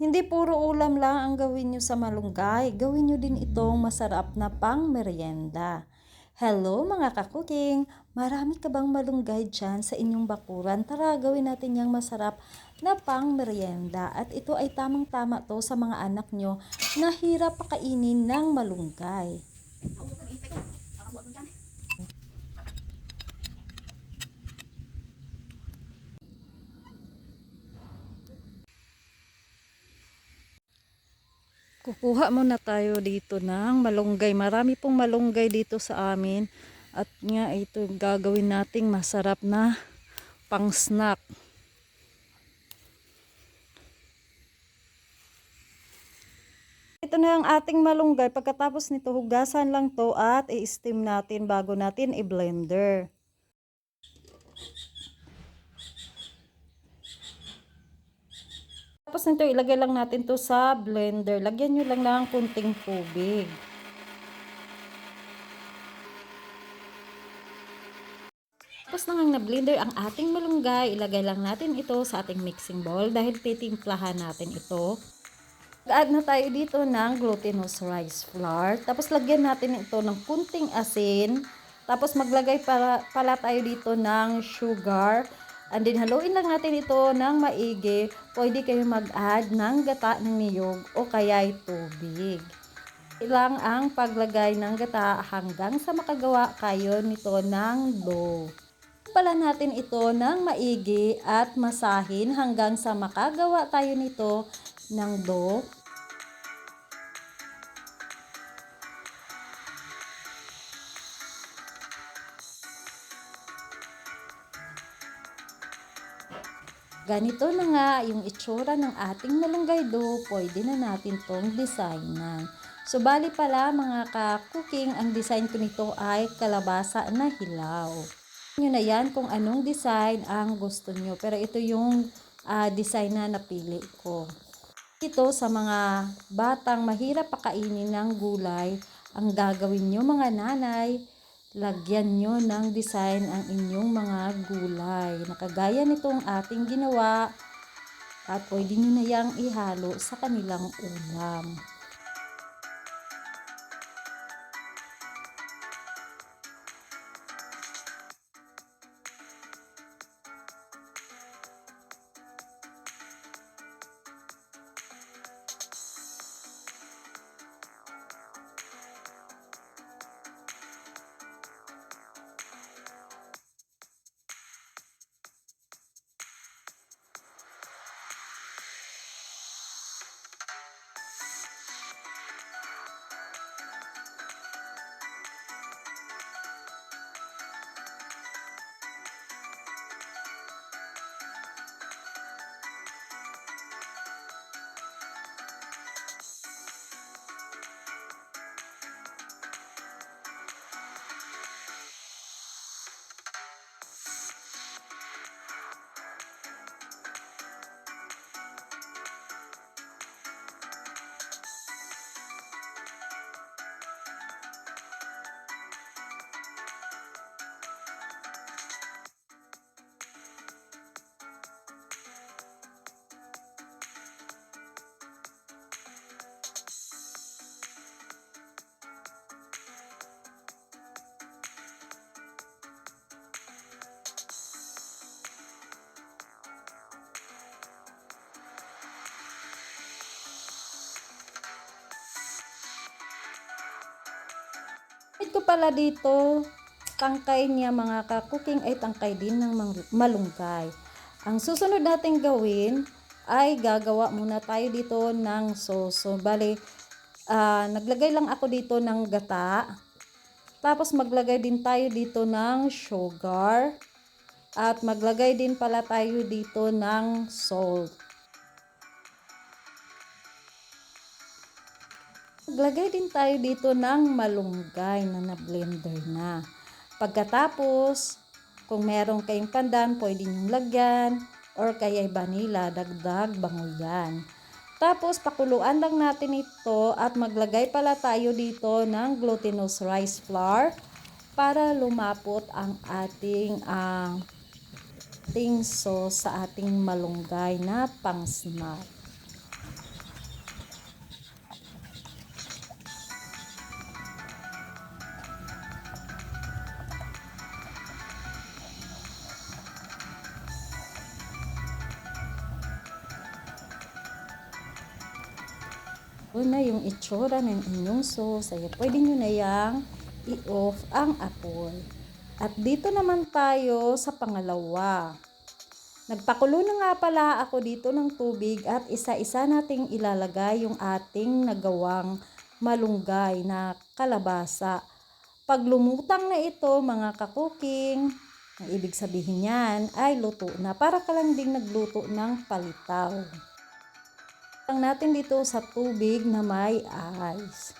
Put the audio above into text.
Hindi puro ulam lang ang gawin nyo sa malunggay. Gawin nyo din itong masarap na pang merienda. Hello mga kakuking! Marami ka bang malunggay dyan sa inyong bakuran? Tara, gawin natin yung masarap na pang merienda. At ito ay tamang-tama to sa mga anak nyo na hirap pakainin ng malunggay. Kukuha muna tayo dito ng malunggay. Marami pong malunggay dito sa amin. At nga ito gagawin nating masarap na pang snack. Ito na ang ating malunggay. Pagkatapos nito, hugasan lang to at i-steam natin bago natin i-blender. Tapos nito, ilagay lang natin to sa blender. Lagyan nyo lang ng kunting tubig. Tapos nang na-blender ang ating malunggay, ilagay lang natin ito sa ating mixing bowl dahil titimplahan natin ito. Mag-add na tayo dito ng glutinous rice flour. Tapos lagyan natin ito ng kunting asin. Tapos maglagay para, pala tayo dito ng sugar. And then haluin lang natin ito ng maigi. Pwede kayo mag-add ng gata ng niyog o kaya'y tubig. Ilang ang paglagay ng gata hanggang sa makagawa kayo nito ng dough. Pala natin ito ng maigi at masahin hanggang sa makagawa tayo nito ng dough. Ganito na nga yung itsura ng ating malunggay dough, pwede na natin tong designan. So, bali pala mga ka-cooking, ang design ko nito ay kalabasa na hilaw. Nyo na yan kung anong design ang gusto nyo. Pero ito yung uh, design na napili ko. Ito sa mga batang mahirap pakainin ng gulay, ang gagawin nyo mga nanay, lagyan nyo ng design ang inyong mga gulay. Nakagaya nitong ating ginawa at pwede nyo na yang ihalo sa kanilang ulam. Ito pala dito, tangkay niya mga kakuking ay tangkay din ng malunggay. Ang susunod natin gawin ay gagawa muna tayo dito ng soso. Bali, uh, naglagay lang ako dito ng gata. Tapos maglagay din tayo dito ng sugar. At maglagay din pala tayo dito ng salt. Maglagay din tayo dito ng malunggay na na-blender na. Pagkatapos, kung meron kayong pandan, pwede nyong lagyan or kaya vanilla, dagdag bango yan. Tapos, pakuluan lang natin ito at maglagay pala tayo dito ng glutinous rice flour para lumapot ang ating uh, ating sauce sa ating malunggay na pang Ito na yung itsura ng inyong sauce. Pwede nyo na yang i-off ang apoy. At dito naman tayo sa pangalawa. Nagpakulo na nga pala ako dito ng tubig at isa-isa nating ilalagay yung ating nagawang malunggay na kalabasa. Pag lumutang na ito mga kakuking, ang ibig sabihin yan ay luto na. Para ka lang ding nagluto ng palitaw. Lang natin dito sa tubig na may ice.